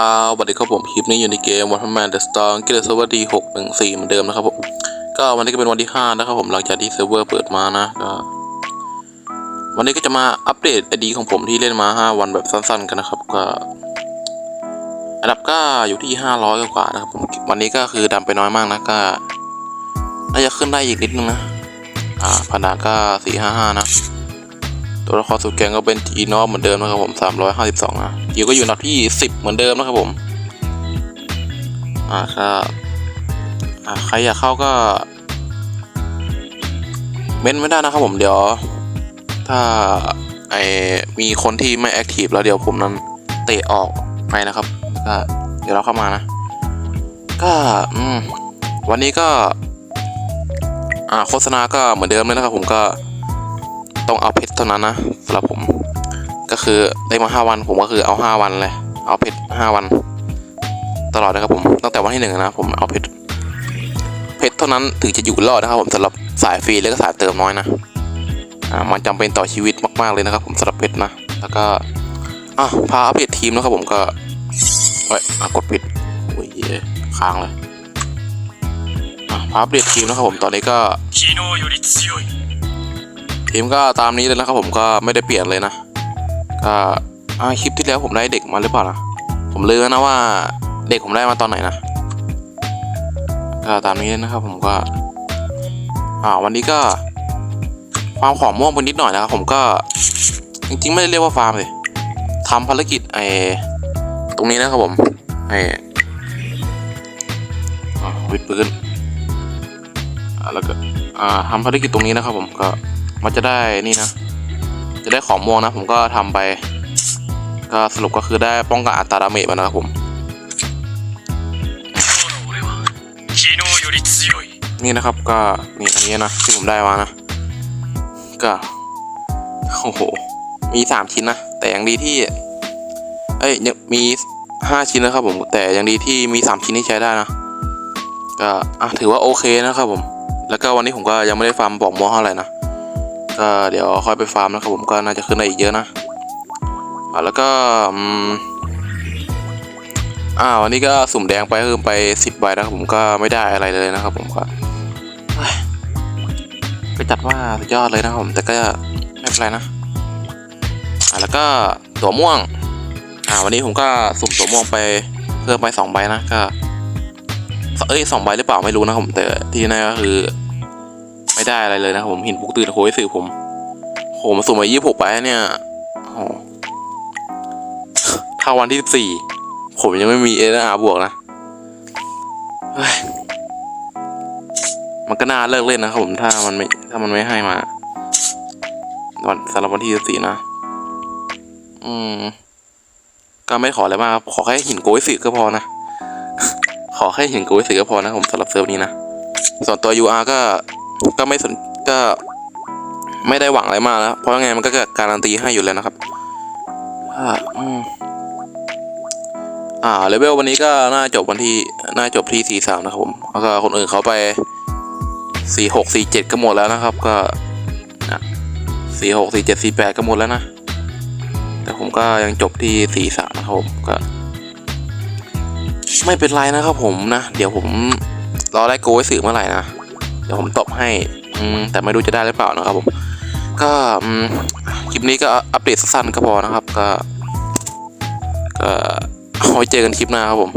อ่าสวัสดีครับผมคลิปนี้อยู่ในเกม Waterman The Star เกมเซิร์เวอร์ที่หกหนึ่งสี่เหมือนเดิมนะครับผมก็วันนี้ก็เป็นวันที่ห้านะครับผมหลังจากที่เซิร์ฟเวอร์เปิดมานะก็วันนี้ก็จะมาอัปเดตไอดีของผมที่เล่นมาห้าวันแบบสั้นๆกันนะครับก็อันดับก็อยู่ที่ห้าร้อยกว่านะครับผมวันนี้ก็คือดำไปน้อยมากนะก็น่าจะขึ้นได้อีกนิดนึงนะอ่าพนาก็สี่ห้าห้านะ ตัวละครสุดแกงก็เป็นจีนอฟเหมือนเดิมนะครับผม352นะ ยิวก็อยู่อันดับที่ 10 เหมือนเดิมนะครับผมอ่าครับอ่าใครอยากเข้าก็เม้นไม่ได้นะครับผมเดี๋ยว ถ้าไอมีคนที่ไม่แอคทีฟแล้วเดี๋ยวผมนั้นเตะออกไปนะครับก็เดี๋ยวเราเข้ามานะ ก็อืมวันนี้ก็อ่าโฆษณาก็เหมือนเดิมเลยนะครับผมก็ต้องเอาเพชรเท่านั้นนะสำหรับผม ก็คือได้มา 5 วัน ผมก็คือเอา 5 วันเลย เอาเพชร5วัน ตลอดนะครับผม ตั้งแต่วันที่หนึ่งนะผมเอาเพชร เพชรเท่านั้นถึงจะอยู่รอดนะครับผมสำหรับสายฟรีแล้ก็สายเติมน้อยนะมันจำเป็นต่อชีวิตมากๆเลยนะครับผมสำหรับเพชรนะ แล้วก็ อะ พาอัปเดตทีมนะครับผมก็เฮ้ยกดปิดโอ้ยค้างเลยพาอัปเดตทีมนะครับผมตอนนี้ก็ทีมก็ตามนี้เลยนะครับผมก็ไม่ได้เปลี่ยนเลยนะ อ่าคลิปที่แล้วผมได้เด็กมาหรือเปล่านะผมลืมแล้วนะว่าเด็กผมได้มาตอนไหนนะก็ตามนี้เลยนะครับผมก็ อ่าวันนี้ก็ฟาร์มของม่วงไปนิดหน่อยนะครับผมก็จริงๆไม่ได้เรียกว่าฟาร์มเลยทำภารกิจไอ้ตรงนี้นะครับผมไอ้วิดปืนอ่าแล้วก็อ่าทำภารกิจตรงนี้นะครับผมก็มันจะได้นี่นะ จะได้ของม่วงนะ ผมก็ทำไป ก็สรุปก็คือได้ป้องกันอัตราดาเมจมานะครับผมนี่นะครับก็มีอันนี้นะที่ผมได้มานะ ก็โอ้โหมีสามชิ้นนะ แต่ยังดีที่ เอ้ยยังมีห้าชิ้นนะครับผม แต่ยังดีที่มีสามชิ้นที่ใช้ได้นะ ก็อะถือว่าโอเคนะครับผม แล้วก็วันนี้ผมก็ยังไม่ได้ฟาร์มบอกมอเท่าไหร่นะ ก็เดี๋ยวค่อยไปฟาร์มนะครับผมก็น่าจะขึ้นได้อีกเยอะนะอ่าแล้วก็อ่าวันนี้ก็สุ่มแดงไปก็คือไปสิบใบนะครับผมก็ไม่ได้อะไรเลยนะครับผมก็ก็จัดว่าสุดยอดเลยนะครับผมแต่ก็ไม่เป็นไรนะอ่าแล้วก็ตัวม่วงอ่าวันนี้ผมก็สุ่มตัวม่วงไปเพิ่มไปสองใบนะก็เอ้ยสองใบหรือเปล่าไม่รู้นะครับผมแต่ที่แน่ก็คือ ไม่ได้อะไรเลยนะผมห็นปุกตื่นโหยสื่อผมโหมาสุ่มมายี่หกใบเนี่ยโหถ้าวันที่สิบสี่ผมยังไม่มีเอเอาบวกนะเฮ้ยมันก็น่าเลิกเล่นนะครับผมถ้ามันไม่ถ้ามันไม่ให้มาวันสำหรับวันที่สี่นะ อืม ก็ไม่ขออะไรมากขอแค่หินโกยสึก็พอนะ ขอแค่หินโกยสึก็พอนะผมสำหรับเซิร์ฟนี้นะ ส่วนตัว UR ก็ ก็ไม่สนก็ไม่ได้หวังอะไรมากแล้ว เพราะงไงมันก็การันตีให้อยู่แล้วนะครับอ่าอ่าเลเวลวันนี้ก็น่าจบวันที่น่าจบที่สี่สามนะครับผมแล้วก็คนอื่นเขาไปสี่หกสี่เจ็ดก็หมดแล้วนะครับ ก็สี่หกสี่เจ็ดสี่แปดก็หมดแล้วนะ แต่ผมก็ยังจบที่สี่สามนะครับผมก็ ไม่เป็นไรนะครับผมนะ เดี๋ยวผมรอได้โกยสื่อเมื่อไหร่นะ เดี๋ยวผมตบให้แต่ไม่รู้จะได้หรือเปล่านะครับผมก็คลิปนี้ก็อัปเดตสั้นๆก็พอนะครับ ก็ก็เอาไว้เจอกันคลิปหน้าครับผม